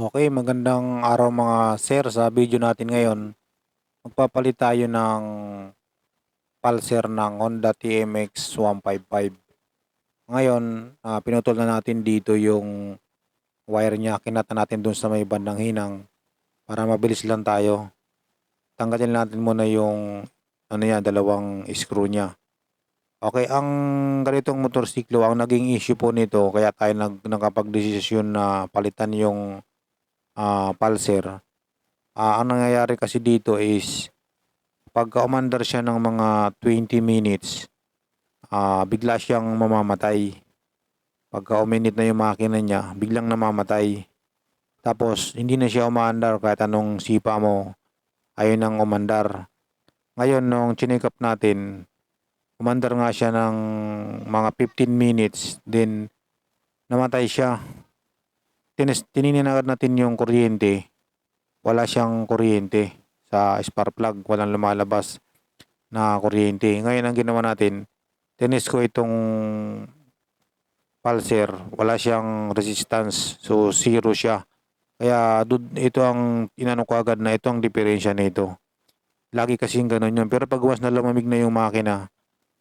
Okay, magandang araw mga sir. Sa video natin ngayon, magpapalit tayo ng pulser ng Honda TMX 155. Ngayon, ah, pinutol na natin dito yung wire niya. Kinata natin dun sa may bandang hinang para mabilis lang tayo. Tanggalin natin muna yung ano yan, dalawang screw niya. Okay, ang ganitong motorsiklo, ang naging issue po nito, kaya tayo nag, nakapag-desisyon na palitan yung ah, pulser. Ah, ang nangyayari kasi dito is pagka umandar siya ng mga 20 minutes, ah, bigla siyang mamamatay. Pagka uminit na yung makina niya, biglang namamatay. Tapos hindi na siya umaandar kahit anong sipa mo, ayun ang umandar. Ngayon nung chinek up natin, umandar nga siya ng mga 15 minutes, then namatay siya tinis, tininin agad natin yung kuryente, wala siyang kuryente sa spark plug, walang lumalabas na kuryente. Ngayon ang ginawa natin, tinis ko itong pulser, wala siyang resistance, so zero siya. Kaya ito ang inano ko agad na ito ang diferensya nito. Lagi kasing ganun yun. Pero pag once na lumamig na yung makina,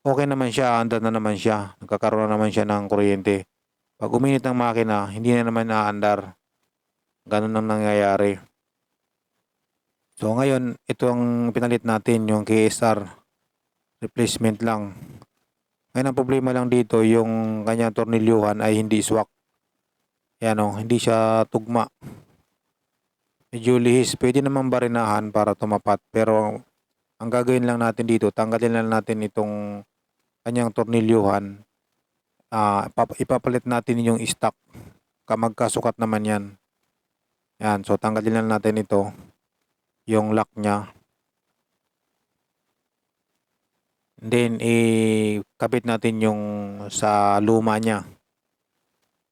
okay naman siya, andar na naman siya, nagkakaroon na naman siya ng kuryente. Pag uminit ang makina, hindi na naman naandar. Ganun ang nangyayari. So ngayon, ito ang pinalit natin, yung KSR. Replacement lang. Ngayon ang problema lang dito, yung kanyang tornilyuhan ay hindi swak. Yan o, hindi siya tugma. Medyo lihis. Pwede naman barinahan para tumapat. Pero ang gagawin lang natin dito, tanggalin lang natin itong kanyang tornilyuhan pap- ipapalit natin yung stock. Kamagkasukat naman yan. Yan so tanggalin lang natin ito yung lock nya then ikabit natin yung sa luma nya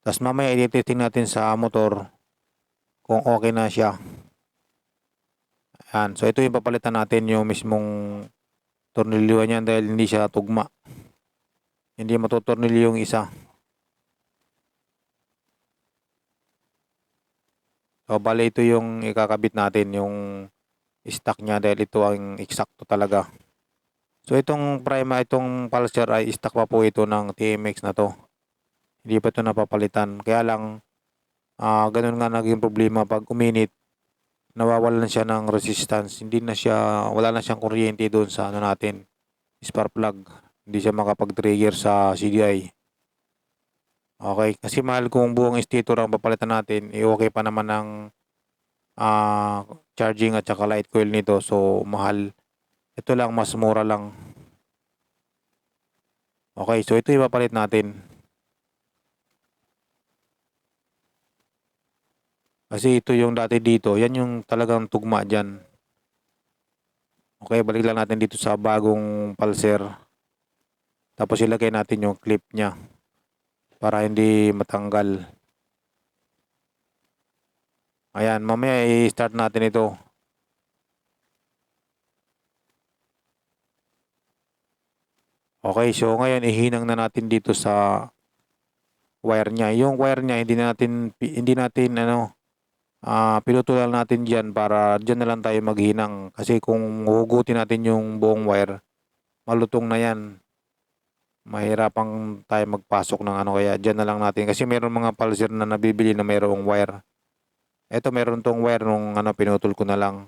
tapos mamaya i-testing natin sa motor kung okay na siya. Yan so ito yung papalitan natin yung mismong tornilyo niya dahil hindi siya tugma hindi matutornilyo yung isa. So, bale ito yung ikakabit natin, yung stock niya dahil ito ang eksakto talaga. So, itong Prima, itong Pulsar ay stock pa po ito ng TMX na to. Hindi pa ito napapalitan. Kaya lang, ah ganun nga naging problema pag uminit, nawawalan siya ng resistance. Hindi na siya, wala na siyang kuryente doon sa ano natin, spark plug hindi siya makapag-trigger sa CDI. Okay, kasi mahal kung buong stator ang papalitan natin, eh okay pa naman ang ah, charging at saka light coil nito. So, mahal. Ito lang, mas mura lang. Okay, so ito ipapalit natin. Kasi ito yung dati dito. Yan yung talagang tugma dyan. Okay, balik lang natin dito sa bagong pulser. Tapos ilagay natin yung clip niya para hindi matanggal. Ayan, mamaya i-start natin ito. Okay, so ngayon ihinang na natin dito sa wire niya. Yung wire niya hindi natin hindi natin ano ah pinutulan natin diyan para diyan na lang tayo maghinang kasi kung hugutin natin yung buong wire malutong na yan mahirapang tayo magpasok ng ano kaya dyan na lang natin. Kasi meron mga pulser na nabibili na mayroong wire. Eto meron tong wire nung ano pinutol ko na lang.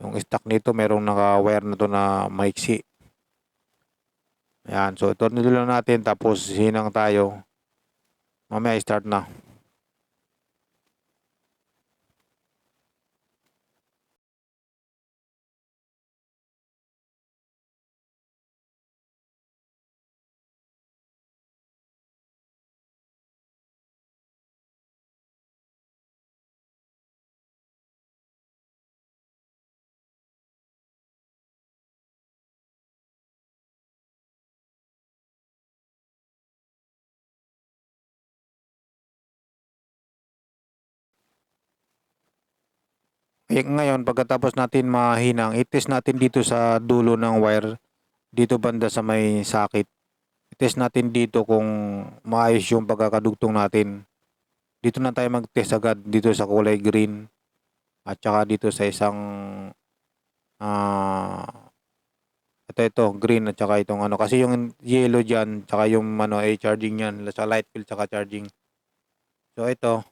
Yung stock nito merong naka wire na to na maiksi. Yan so ito nilo lang natin tapos hinang tayo. Mamaya start na Eh, ngayon, pagkatapos natin mahinang, itest natin dito sa dulo ng wire, dito banda sa may sakit. Itest natin dito kung maayos yung pagkakadugtong natin. dito na tayo mag-test agad dito sa kulay green at saka dito sa isang ah ito ito green at saka itong ano kasi yung yellow diyan saka yung ano ay charging yan sa light field saka charging so ito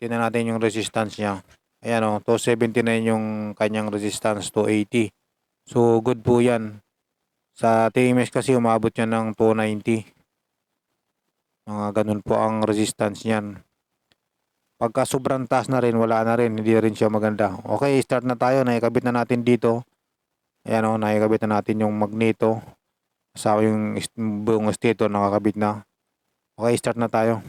tingnan natin yung resistance niya. Ayan o 279 yung kanyang resistance 280 so good po yan. Sa TMS kasi umabot yan ng 290 mga ganun po ang resistance niyan. Pagka sobrang taas na rin wala na rin hindi rin siya maganda. Okay start na tayo. Naikabit na natin dito. Ayan o naikabit na natin yung magneto. Kasama yung buong stator nakakabit na. Okay start na tayo